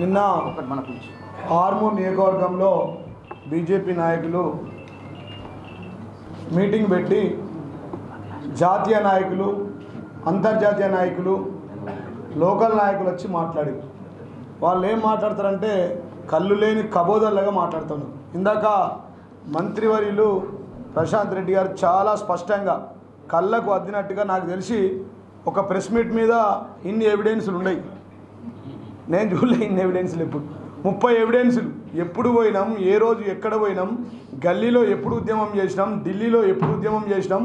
నిన్న ఒకటి మన కూర్చో. ఆర్మూర్ నియోజకవర్గంలో బీజేపీ నాయకులు మీటింగ్ పెట్టి జాతీయ నాయకులు అంతర్జాతీయ నాయకులు లోకల్ నాయకులు వచ్చి మాట్లాడారు. వాళ్ళు ఏం మాట్లాడతారంటే కళ్ళు లేని కబోదల్లాగా మాట్లాడుతున్నారు. ఇందాక మంత్రివర్యులు ప్రశాంత్ రెడ్డి గారు చాలా స్పష్టంగా కళ్ళకు అద్దినట్టుగా నాకు తెలిసి ఒక ప్రెస్ మీట్ మీద ఇన్ని ఎవిడెన్స్లు ఉన్నాయి. నేను చూడలే ఇన్ని ఎవిడెన్స్లు ఎప్పుడు. ముప్పై ఎవిడెన్స్లు ఎప్పుడు పోయినాం ఏ రోజు ఎక్కడ పోయినాం గల్లీలో ఎప్పుడు ఉద్యమం చేసినాం ఢిల్లీలో ఎప్పుడు ఉద్యమం చేసినాం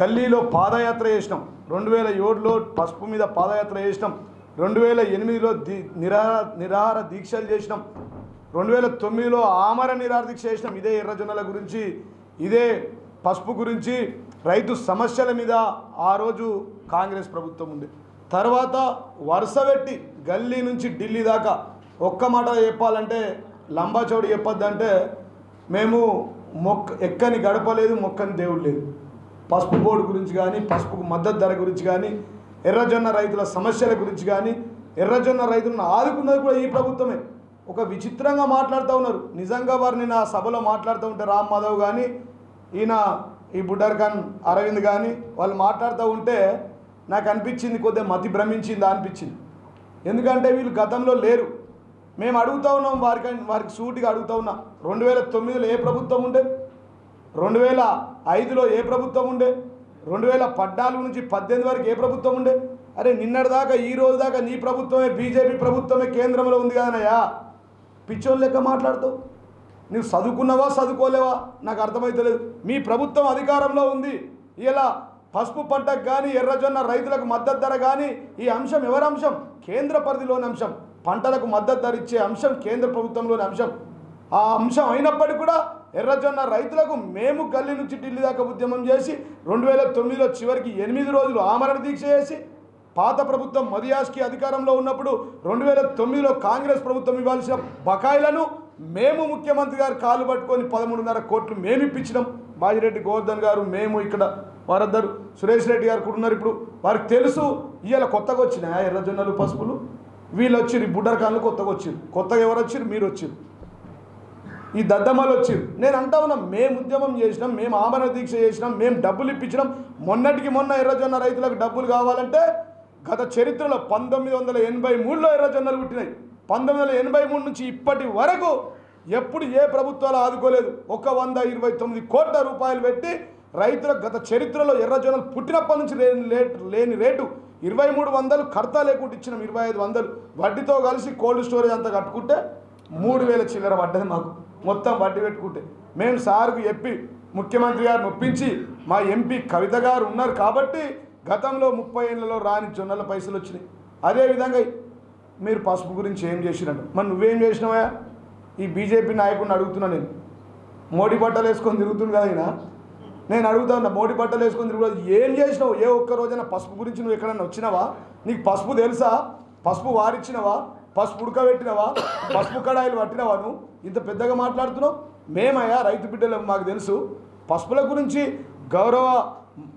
గల్లీలో పాదయాత్ర చేసినాం. రెండు వేల ఏడులో పసుపు మీద పాదయాత్ర చేసినాం. రెండు వేల ఎనిమిదిలో ది నిరాహార నిరాహార దీక్షలు చేసినాం. రెండు వేల తొమ్మిదిలో ఆమర నిరాహార దీక్ష చేసినాం. ఇదే ఎర్రజొన్నల గురించి ఇదే పసుపు గురించి. రైతు సమస్యల మీద ఆ రోజు కాంగ్రెస్ ప్రభుత్వం ఉంది తర్వాత వరుస పెట్టి గల్లీ నుంచి ఢిల్లీ దాకా ఒక్క మాట చెప్పాలంటే లంబాచౌడి చెప్పొద్దంటే మేము మొక్క ఎక్కని గడపలేదు మొక్కని దేవుడు లేదు. పసుపు బోర్డు గురించి కానీ పసుపుకు మద్దతు ధర గురించి కానీ ఎర్రజొన్న రైతుల సమస్యల గురించి కానీ ఎర్రజొన్న రైతులను ఆదుకున్నది కూడా ఈ ప్రభుత్వమే. ఒక విచిత్రంగా మాట్లాడుతూ ఉన్నారు. నిజంగా వారిని నా సభలో మాట్లాడుతూ ఉంటే రామ్ మాధవ్ కానీ ఈయన ఈ బుడ్డర్ ఖాన్ అరవింద్ కానీ వాళ్ళు మాట్లాడుతూ ఉంటే నాకు అనిపించింది కొద్దిగా మతి భ్రమించిందా అనిపించింది. ఎందుకంటే వీళ్ళు గతంలో లేరు. మేము అడుగుతూ ఉన్నాం వారికి వారికి సూటిగా అడుగుతా ఉన్నా. రెండు వేల తొమ్మిదిలో ఏ ప్రభుత్వం ఉండే? రెండు వేల ఐదులో ఏ ప్రభుత్వం ఉండే? రెండు వేల పద్నాలుగు నుంచి పద్దెనిమిది వరకు ఏ ప్రభుత్వం ఉండే? అరే నిన్నటిదాకా ఈ రోజు దాకా నీ ప్రభుత్వమే బీజేపీ ప్రభుత్వమే కేంద్రంలో ఉంది కదనయ్యా పిచ్చోళ్ళు లెక్క మాట్లాడుతావు. నువ్వు చదువుకున్నావా చదువుకోలేవా? నాకు అర్థమైతలేదు. మీ ప్రభుత్వం అధికారంలో ఉంది. ఇలా పసుపు పంటకు కానీ ఎర్రజొన్న రైతులకు మద్దతు ధర కానీ ఈ అంశం ఎవరి అంశం? కేంద్ర పరిధిలోని అంశం. పంటలకు మద్దతు ధర ఇచ్చే అంశం కేంద్ర ప్రభుత్వంలోని అంశం. ఆ అంశం అయినప్పటికీ కూడా ఎర్రజొన్న రైతులకు మేము గల్లీ నుంచి ఢిల్లీ దాకా ఉద్యమం చేసి రెండు వేల తొమ్మిదిలో చివరికి ఎనిమిది రోజులు ఆమరణ దీక్ష చేసి పాత ప్రభుత్వం మదియాస్కి అధికారంలో ఉన్నప్పుడు రెండు వేల తొమ్మిదిలో కాంగ్రెస్ ప్రభుత్వం ఇవ్వాల్సిన బకాయిలను మేము ముఖ్యమంత్రి గారు కాలు పట్టుకొని పదమూడున్నర కోట్లు మేము ఇప్పించినాం బాజిరెడ్డి గోవర్ధన్ గారు మేము ఇక్కడ వారద్దరు సురేష్ రెడ్డి గారు కూడా ఉన్నారు ఇప్పుడు. వారికి తెలుసు ఇవాళ కొత్తగా వచ్చినాయా ఎర్రజొన్నలు పసుపులు? వీళ్ళు వచ్చిర్రు ఈ బుడ్డర్ ఖాన్లు కొత్తగా వచ్చిరు కొత్తగా ఎవరు వచ్చిరు మీరు వచ్చిరు ఈ దద్దమ్మలు వచ్చిరు నేను అంటా ఉన్నా మేము ఉద్యమం చేసినాం మేము ఆమరణ దీక్ష చేసినాం మేము డబ్బులు ఇప్పించినాం. మొన్నటికి మొన్న ఎర్రజొన్న రైతులకు డబ్బులు కావాలంటే గత చరిత్రలో పంతొమ్మిది వందల ఎనభై మూడులో ఎర్రజొన్నలు పుట్టినాయి. పంతొమ్మిది వందల ఎనభై మూడు నుంచి ఇప్పటి వరకు ఎప్పుడు ఏ ప్రభుత్వాలు ఆదుకోలేదు. ఒక వంద ఇరవై తొమ్మిది కోట్ల రూపాయలు పెట్టి రైతులకు గత చరిత్రలో ఎర్రజొన్నలు పుట్టినప్పటి నుంచి లేని లేట్ లేని రేటు ఇరవై మూడు వందలు కర్తా లేకుండా ఇచ్చినాం ఇరవై ఐదు వందలు. వడ్డీతో కలిసి కోల్డ్ స్టోరేజ్ అంతా కట్టుకుంటే మూడు వేల చిల్లర పడ్డది మాకు. మొత్తం వడ్డీ పెట్టుకుంటే. మేము సార్కు చెప్పి ముఖ్యమంత్రి గారిని ఒప్పించి మా ఎంపీ కవిత గారు ఉన్నారు కాబట్టి గతంలో ముప్పై ఏళ్ళలో రాని జొన్నల పైసలు వచ్చినాయి. అదేవిధంగా మీరు పసుపు గురించి ఏం చేసినట్టు మరి నువ్వేం చేసినావా ఈ బీజేపీ నాయకుడిని అడుగుతున్నా నేను. మోడీ బట్టలు వేసుకొని తిరుగుతుంది కదా ఈయన. నేను అడుగుతా మోడీ బట్టలు వేసుకుని తిరుగుతుంది ఏం చేసినావు? ఏ ఒక్క రోజైనా పసుపు గురించి నువ్వు ఎక్కడన్నా వచ్చినావా? నీకు పసుపు తెలుసా? పసుపు వారిచ్చినవా? పసుపు ఉడకబెట్టినవా? పసుపు కడాయిలు పట్టినవా నువ్వు? ఇంత పెద్దగా మాట్లాడుతున్నావు? మేమయ్యా రైతు బిడ్డలు మాకు తెలుసు. పసుపుల గురించి గౌరవ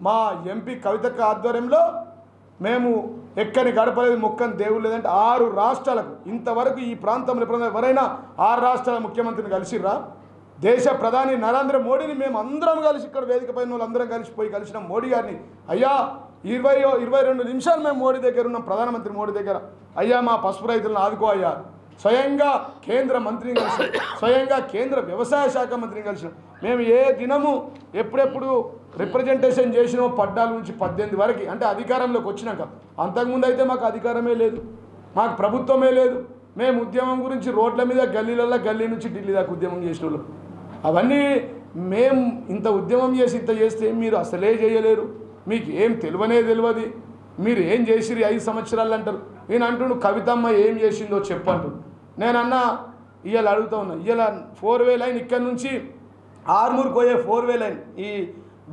మా ఎంపీ కవితక్క ఆధ్వర్యంలో మేము ఎక్కని గడపలేదు మొక్కని దేవుడు లేదంటే ఆరు రాష్ట్రాలకు ఇంతవరకు ఈ ప్రాంతంలో ఎప్పుడైనా ఎవరైనా ఆరు రాష్ట్రాల ముఖ్యమంత్రిని కలిసిర్రా? దేశ ప్రధాని నరేంద్ర మోడీని మేము అందరం కలిసి ఇక్కడ వేదిక పైన వాళ్ళందరం కలిసిపోయి కలిసిన మోడీ గారిని. అయ్యా ఇరవై ఇరవై రెండు నిమిషాలు మేము మోడీ దగ్గర ఉన్నాం ప్రధానమంత్రి మోడీ దగ్గర. అయ్యా మా పసుపు రైతులను ఆదుకో అయ్యా. స్వయంగా కేంద్ర మంత్రిని కలిసి స్వయంగా కేంద్ర వ్యవసాయ శాఖ మంత్రిని కలిసిన. మేము ఏ దినము ఎప్పుడెప్పుడు రిప్రజెంటేషన్ చేసినామో పడ్డాల నుంచి పద్దెనిమిది వరకు అంటే అధికారంలోకి వచ్చినాక. అంతకుముందు అయితే మాకు అధికారమే లేదు మాకు ప్రభుత్వమే లేదు. మేము ఉద్యమం గురించి రోడ్ల మీద గల్లీలలో గల్లీ నుంచి ఢిల్లీ దాకా ఉద్యమం చేసిన అవన్నీ మేము ఇంత ఉద్యమం చేసి ఇంత చేస్తే మీరు అసలే చేయలేరు. మీకు ఏం తెలియనే తెలియదు మీరు ఏం చేసిరి ఐదు సంవత్సరాలు అంటారు. నేను అంటుండు కవితమ్మ ఏం చేసిందో చెప్పంటు నేను ఇవాళ అడుగుతా ఉన్నా ఇవాళ ఫోర్ వే లైన్ ఇక్కడ నుంచి ఆర్మూర్కి పోయే ఫోర్ వే లైన్. ఈ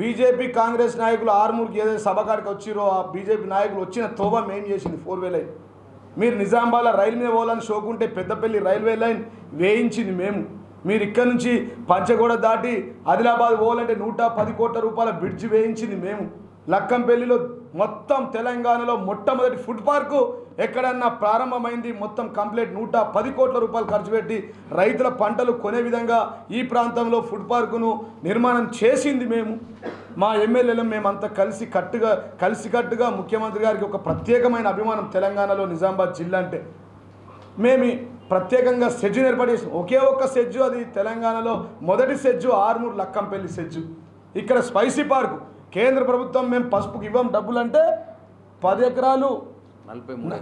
బీజేపీ కాంగ్రెస్ నాయకులు ఆర్మూర్కి ఏదైతే సభ కాడికి వచ్చిరో ఆ బీజేపీ నాయకులు వచ్చిన తోబం ఏం చేసింది ఫోర్ వే లైన్. మీరు నిజామాబాద్ రైలు మీద పోవాలని షోకుంటే పెద్దపల్లి రైల్వే లైన్ వేయించింది మేము. మీరు ఇక్కడ నుంచి పంచగూడ దాటి ఆదిలాబాద్ పోవాలంటే నూట పది కోట్ల రూపాయల బ్రిడ్జ్ వేయించింది మేము. లక్కంపల్లిలో మొత్తం తెలంగాణలో మొట్టమొదటి ఫుడ్ పార్కు ఎక్కడన్నా ప్రారంభమైంది మొత్తం కంప్లీట్ నూట పది కోట్ల రూపాయలు ఖర్చు పెట్టి రైతుల పంటలు కొనే విధంగా ఈ ప్రాంతంలో ఫుడ్ పార్కును నిర్మాణం చేసింది మేము. మా ఎమ్మెల్యేలు మేమంతా కలిసి కట్టుగా కలిసికట్టుగా ముఖ్యమంత్రి గారికి ఒక ప్రత్యేకమైన అభిమానం తెలంగాణలో నిజామాబాద్ జిల్లా అంటే. మేము ప్రత్యేకంగా సెజ్జును ఏర్పాటు చేసాం ఒకే ఒక్క సెజ్జు అది తెలంగాణలో మొదటి సెజ్జు ఆర్మూర్ లక్కంపల్లి సెజ్జు ఇక్కడ స్పైసీ పార్కు. కేంద్ర ప్రభుత్వం మేము పసుపుకి ఇవ్వం డబ్బులు అంటే పది ఎకరాలు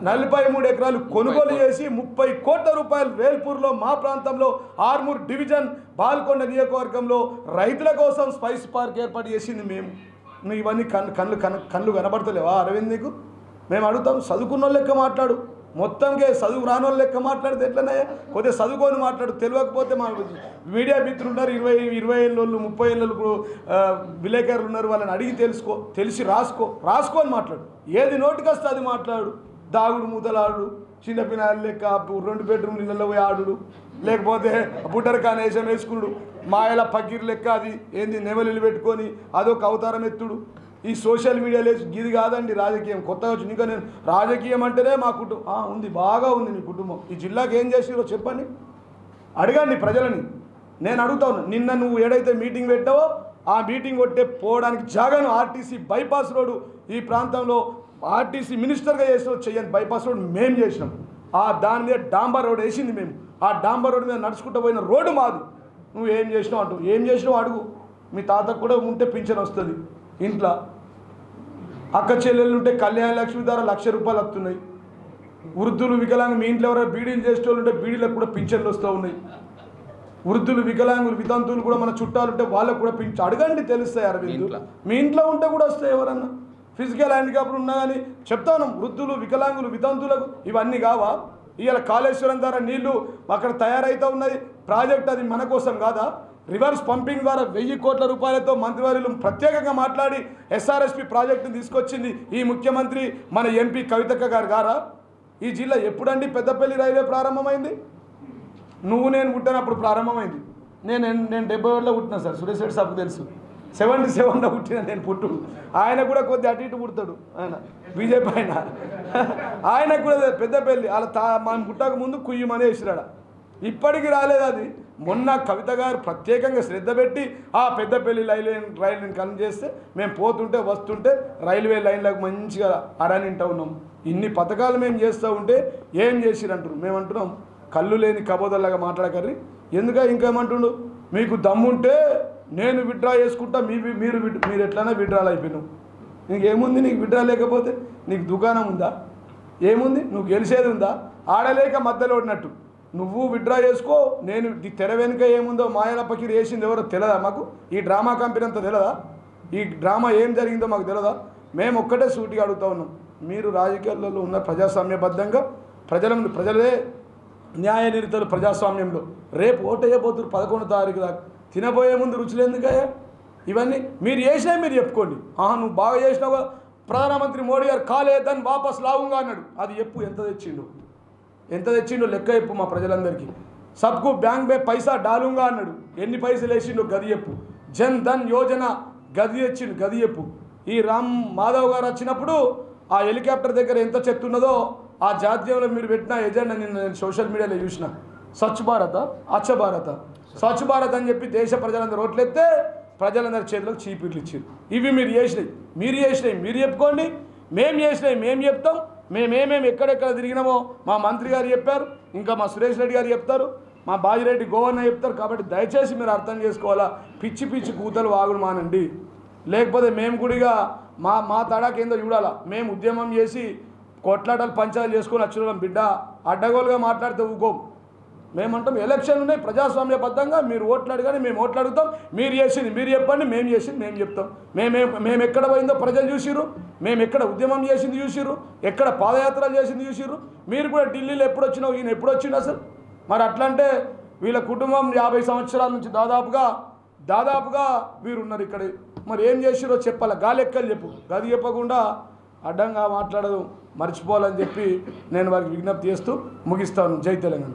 నలభై మూడు ఎకరాలు. కొనుగోలు చేసి ముప్పై కోట్ల రూపాయలు వేల్పూర్లో మా ప్రాంతంలో ఆర్మూర్ డివిజన్ బాల్కొండ నియోజకవర్గంలో రైతుల కోసం స్పైస్ పార్క్ ఏర్పాటు చేసింది మేము నువ్వు ఇవన్నీ కళ్ళు కళ్ళు కన్ కళ్ళు కనబడతలేవా అరవింద్ నీకు? మేము అడుగుతాం చదువుకున్న లెక్క మాట్లాడు. మొత్తంగా చదువు రాని వాళ్ళు లెక్క మాట్లాడితే ఎట్లనే కొద్దిగా చదువుకొని మాట్లాడు తెలియకపోతే మా మీడియా మిత్రులు ఉన్నారు ఇరవై ఇరవై ఏళ్ళు ముప్పై ఏళ్ళు విలేకరులు ఉన్నారు వాళ్ళని అడిగి తెలుసుకో తెలిసి రాసుకో రాసుకొని మాట్లాడు. ఏది నోటికి వస్తే అది మాట్లాడు. దాగుడు మూతలాడు చిన్న లెక్క రెండు బెడ్రూమ్ ఇళ్ళలో పోయి ఆడుడు. లేకపోతే బుట్టర్ కానేసం వేసుకుడు. మాయల పకీర్ లెక్క అది ఏంది నెవలిలు పెట్టుకొని అదొక అవతారం ఎత్తుడు. ఈ సోషల్ మీడియాలో ఇది కాదండి రాజకీయం. కొత్తగా వచ్చింది. ఇంకా నేను రాజకీయం అంటేనే మా కుటుంబం. ఉంది. బాగా ఉంది మీ కుటుంబం. ఈ జిల్లాకి ఏం చేసిరో చెప్పండి. అడగండి ప్రజలని. నేను అడుగుతాను నిన్న నువ్వు ఏడైతే మీటింగ్ పెట్టావో ఆ మీటింగ్ కొట్టే పోవడానికి జాగాను ఆర్టీసీ బైపాస్ రోడ్డు ఈ ప్రాంతంలో ఆర్టీసీ మినిస్టర్గా చేసిన చెయ్యని బైపాస్ రోడ్ మేము చేసినాం. ఆ దాని మీద డాంబర్ రోడ్ వేసింది మేము. ఆ డాంబర్ రోడ్ మీద నడుచుకుంటూ పోయిన రోడ్డు మాది. నువ్వు ఏం చేసినావు అంటూ. ఏం చేసినావు అడుగు. మీ తాతకు కూడా ఉంటే పింఛన్ వస్తుంది. ఇంట్లో అక్క చెల్లెళ్ళు ఉంటే కళ్యాణ లక్ష్మి ద్వారా లక్ష రూపాయలు వస్తున్నాయి వృద్ధులు వికలాంగ మీ ఇంట్లో ఎవరైనా బీడీలు చేసేటోళ్ళు ఉంటే బీడీలకు కూడా పింఛన్లు వస్తూ ఉన్నాయి. వృద్ధులు వికలాంగులు వితంతువులు కూడా మన చుట్టాలు ఉంటే వాళ్ళకు కూడా పింఛ అడగండి తెలుస్తాయి అరవింద్. మీ ఇంట్లో. ఉంటే కూడా వస్తాయి ఎవరన్నా. ఫిజికల్ హ్యాండిక్యాప్లు ఉన్నా కానీ చెప్తాను వృద్ధులు వికలాంగులు వితంతులకు ఇవన్నీ కావా? ఇవాళ కాళేశ్వరం ద్వారా నీళ్ళు అక్కడ తయారైతే ఉన్నది ప్రాజెక్ట్ అది మన కోసం కాదా? రివర్స్ పంపింగ్ ద్వారా వెయ్యి కోట్ల రూపాయలతో మంత్రివర్యులు ప్రత్యేకంగా మాట్లాడి ఎస్ఆర్ఎస్పి ప్రాజెక్టును తీసుకొచ్చింది ఈ ముఖ్యమంత్రి మన ఎంపీ కవితక్క గారు గారా? ఈ జిల్లా ఎప్పుడండి పెద్దపల్లి రైల్వే ప్రారంభమైంది? నువ్వు నేను పుట్టినప్పుడు ప్రారంభమైంది. నేను నేను డెబ్బై ఏళ్ళలో పుట్టినా సార్ సురేష్ రెడ్డి సార్కు తెలుసు. సెవెంటీ సెవెన్లో పుట్టిన నేను పుట్టు ఆయన కూడా కొద్ది అటు ఇటు పుడతాడు ఆయన బీజేపీ ఆయన. ఆయన కూడా పెద్దపల్లి వాళ్ళ తా మనం పుట్టక ముందు కుయ్యమనే వేసిరాడా? ఇప్పటికి రాలేదు అది. మొన్న కవిత గారు ప్రత్యేకంగా శ్రద్ధ పెట్టి ఆ పెద్దపల్లి రైల్వే రైలుని కన్ చేస్తే మేము పోతుంటే వస్తుంటే రైల్వే లైన్లకు మంచిగా అరానింటా ఉన్నాం. ఇన్ని పథకాలు మేము చేస్తూ ఉంటే ఏం చేసిరంటారు? మేము అంటున్నాం కళ్ళు లేని కబోదల్లాగా మాట్లాడకర్రి. ఎందుక ఇంకేమంటుండు మీకు దమ్ముంటే నేను విడ్డ్రా చేసుకుంటా మీ మీరు మీరు ఎట్లైనా విడ్డ్రాలు అయిపోయినావు నీకు ఏముంది నీకు విడ్డ్రా లేకపోతే నీకు దుకాణం ఉందా? ఏముంది? నువ్వు గెలిచేది ఉందా? ఆడలేక మధ్యలో ఉన్నట్టు నువ్వు విడ్డ్రా చేసుకో నేను ఈ తెర వెనుక ఏముందో మాయల పకిరి వేసింది ఎవరో తెలియదా మాకు? ఈ డ్రామా కంపెనీ అంతా తెలియదా ఈ డ్రామా ఏం జరిగిందో మాకు తెలియదా మేము ఒక్కటే సూటిగా అడుగుతా ఉన్నాం. మీరు రాజకీయాలలో ఉన్న ప్రజాస్వామ్యబద్ధంగా ప్రజల ప్రజలే న్యాయ నిరితలు ప్రజాస్వామ్యంలో. రేపు ఓటేయబోతున్నారు పదకొండు తారీఖు దాకా. తినబోయే ముందు రుచులు ఎందుకయ్యా? ఇవన్నీ మీరు చేసినా మీరు చెప్పుకోండి. ఆహా నువ్వు బాగా చేసినావు ప్రధానమంత్రి మోడీ గారు కాలేదని వాపస్ లావుగా అన్నాడు. అది చెప్పు ఎంత తెచ్చిండు? ఎంత తెచ్చిండో లెక్క చెప్పు మా ప్రజలందరికీ. సబ్కు బ్యాంక్ మే పైసా డాలుంగా అన్నాడు. ఎన్ని పైసలు వేసిండో గది చెప్పు. జన్ ధన్ యోజన గది తెచ్చిండు గది చెప్పు. ఈ రామ్ మాధవ్ గారు వచ్చినప్పుడు ఆ హెలికాప్టర్ దగ్గర ఎంత చెత్త ఉన్నదో ఆ జాతీయంలో మీరు పెట్టిన ఎజెండా నిన్న నేను సోషల్ మీడియాలో చూసిన. స్వచ్ఛ భారత అచ్చ భారత. స్వచ్ఛ భారత్ అని చెప్పి దేశ ప్రజలందరూ ఓట్లెత్తే ప్రజలందరి చేతులకు చీపీట్లు ఇచ్చారు ఇవి మీరు చేసినాయి. మీరు చేసినాయి. మీరు చెప్పుకోండి. మేము చేసినాయి. మేము చెప్తాం. మేమేమేమి ఎక్కడెక్కడ తిరిగినామో మా మంత్రి గారు చెప్పారు ఇంకా మా సురేష్ రెడ్డి గారు చెప్తారు మా బాజిరెడ్డి గోవన్న చెప్తారు కాబట్టి దయచేసి మీరు అర్థం చేసుకోవాలా? పిచ్చి పిచ్చి కూతలు వాగుడు మానండి. లేకపోతే మేము కూడా మా మా తడాకి ఏందో చూడాలా? మేము ఉద్యమం చేసి కొట్లాటలు పంచాలు చేసుకొని వచ్చిన బిడ్డ. అడ్డగోలుగా మాట్లాడితే ఊకోం. మేమంటాం ఎలక్షన్ ఉన్నాయి ప్రజాస్వామ్యబద్ధంగా మీరు ఓట్లు అడగానే మేము ఓట్లు అడుగుతాం. మీరు చేసింది మీరు చెప్పండి మేము చేసింది మేము చెప్తాం. మేమే మేము ఎక్కడ పోయిందో ప్రజలు చూసిర్రు. మేము ఎక్కడ ఉద్యమం చేసింది చూసిర్రు. ఎక్కడ పాదయాత్రలు చేసింది చూసిర్రు. మీరు కూడా ఢిల్లీలో ఎప్పుడు వచ్చినావు ఈయన ఎప్పుడు వచ్చిండు అసలు? మరి అట్లంటే వీళ్ళ కుటుంబం యాభై సంవత్సరాల నుంచి దాదాపుగా దాదాపుగా వీరు ఉన్నారు ఇక్కడ. మరి ఏం చేసిరో చెప్పాలి? గాలెక్కలు చెప్పు. గది చెప్పకుండా అడ్డంగా మాట్లాడదు మర్చిపోవాలని చెప్పి నేను వారికి విజ్ఞప్తి చేస్తూ ముగిస్తాను. జై తెలంగాణ.